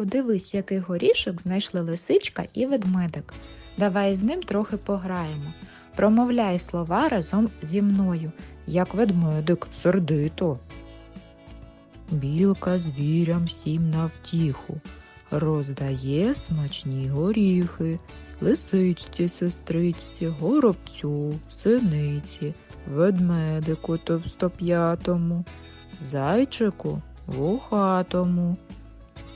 Подивись, який горішок знайшли лисичка і ведмедик. Давай з ним трохи пограємо. Промовляй слова разом зі мною, як ведмедик сердито. Білка звірям всім навтіху, роздає смачні горіхи, лисичці, сестричці, горобцю, синиці, ведмедику товстоп'ятому, зайчику вухатому,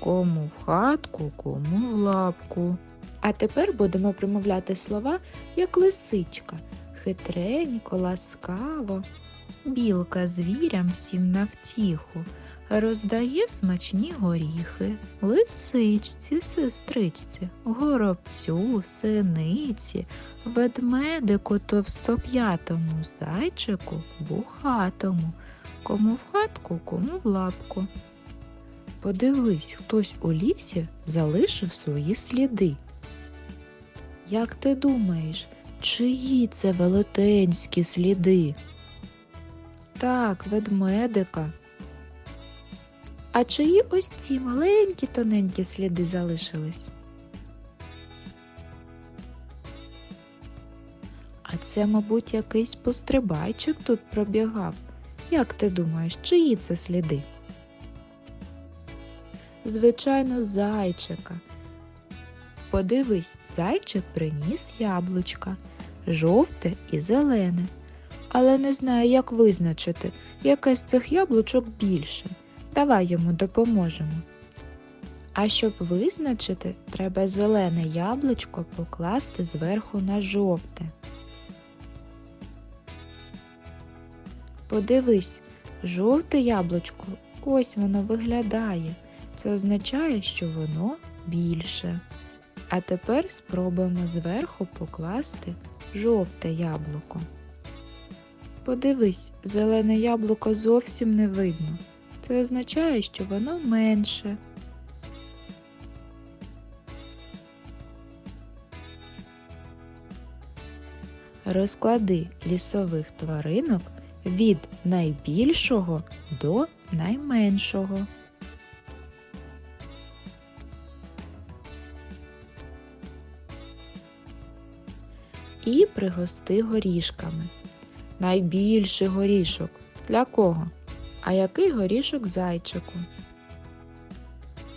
кому в хатку, кому в лапку. А тепер будемо промовляти слова як лисичка, хитренько, ласкаво. Білка звірям всім навтіху, роздає смачні горіхи, лисичці, сестричці, горобцю, синиці, ведмедику товстоп'ятому, зайчику, бухатому, кому в хатку, кому в лапку. Подивись, хтось у лісі залишив свої сліди. Як ти думаєш, чиї це велетенські сліди? Так, ведмедика. А чиї ось ці маленькі тоненькі сліди залишились? А це, мабуть, якийсь пострибайчик тут пробігав. Як ти думаєш, чиї це сліди? Звичайно, зайчика. Подивись, зайчик приніс яблучка, жовте і зелене, але не знає, як визначити, яке з цих яблучок більше. Давай йому допоможемо. А щоб визначити, треба зелене яблучко покласти зверху на жовте. Подивись, жовте яблучко, ось воно виглядає. Це означає, що воно більше. А тепер спробуємо зверху покласти жовте яблуко. Подивись, зелене яблуко зовсім не видно. Це означає, що воно менше. Розклади лісових тваринок від найбільшого до найменшого. І пригости горішками. Найбільший горішок. Для кого? А який горішок зайчику?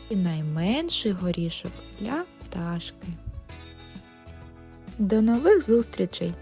І найменший горішок для пташки. До нових зустрічей!